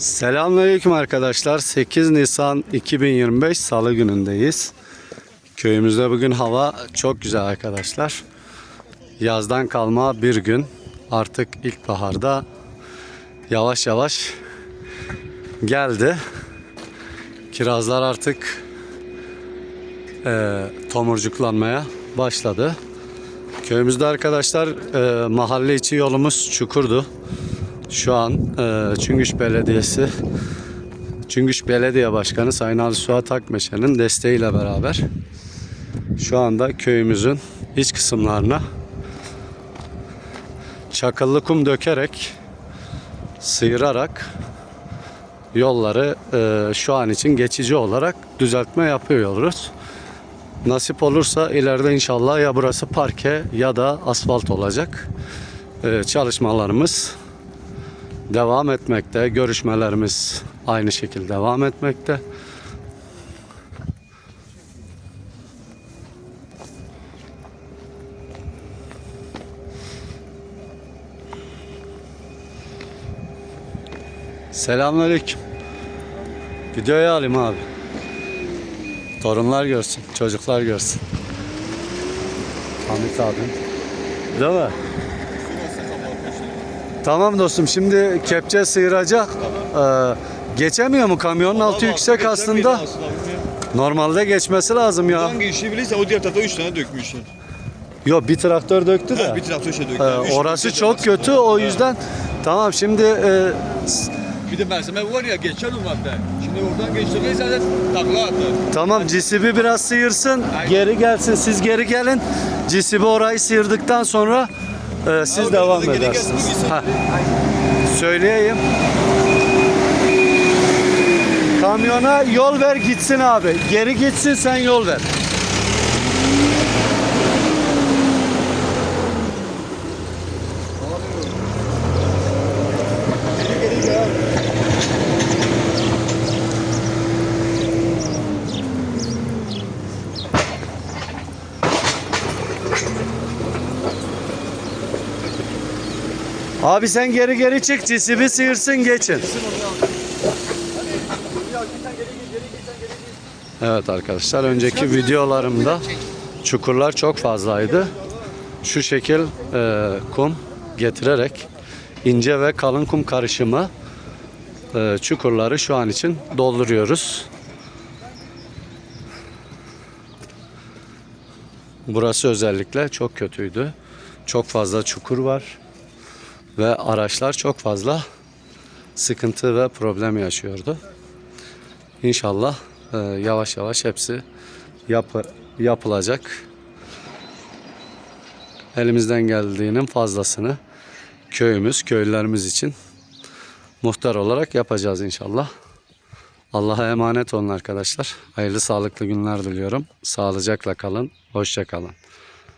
Selamünaleyküm arkadaşlar. 8 Nisan 2025 Salı günündeyiz. Köyümüzde bugün hava çok güzel arkadaşlar. Yazdan kalma bir gün. Artık ilkbaharda yavaş yavaş geldi. Kirazlar artık e, tomurcuklanmaya başladı. Köyümüzde arkadaşlar e, mahalle içi yolumuz çukurdu. Şu an e, Çüngüş Belediyesi Çüngüş Belediye Başkanı Sayın Ali Suat Akmeşe'nin desteğiyle beraber şu anda köyümüzün iç kısımlarına çakıllı kum dökerek sıyırarak yolları e, şu an için geçici olarak düzeltme yapıyoruz. Nasip olursa ileride inşallah ya burası parke ya da asfalt olacak. E, çalışmalarımız devam etmekte. Görüşmelerimiz aynı şekilde devam etmekte. Selamünaleyküm. Videoyu alayım abi. Torunlar görsün, çocuklar görsün. Hamit abim. Değil mi? Tamam dostum şimdi kepçe sıyıracak. Ee, geçemiyor mu kamyonun altı yüksek aslında. Normalde geçmesi lazım ya. Hangi işi bilirse o diğer tarafa 3 tane dökmüşsün. Yok bir traktör döktü de. Ha, bir traktör şey döktü. Ee, Üç orası traktör çok kötü o yüzden. Tamam şimdi e, Bir de malzeme var ya geçer umarda. Şimdi oradan geçtiğinde zaten takla attı. tamam CCB biraz sıyırsın. Geri gelsin siz geri gelin. CCB orayı sıyırdıktan sonra e, siz Abi, devam edersiniz. Ha. Söyleyeyim. Kamyona yol ver gitsin abi. Geri gitsin sen yol ver. Abi sen geri geri çık. CCB sıyırsın geçin. Evet arkadaşlar önceki videolarımda çukurlar çok fazlaydı. Şu şekil e, kum getirerek ince ve kalın kum karışımı e, çukurları şu an için dolduruyoruz. Burası özellikle çok kötüydü. Çok fazla çukur var ve araçlar çok fazla sıkıntı ve problem yaşıyordu. İnşallah e, yavaş yavaş hepsi yapı, yapılacak. Elimizden geldiğinin fazlasını köyümüz, köylülerimiz için muhtar olarak yapacağız inşallah. Allah'a emanet olun arkadaşlar. Hayırlı sağlıklı günler diliyorum. Sağlıcakla kalın. Hoşça kalın.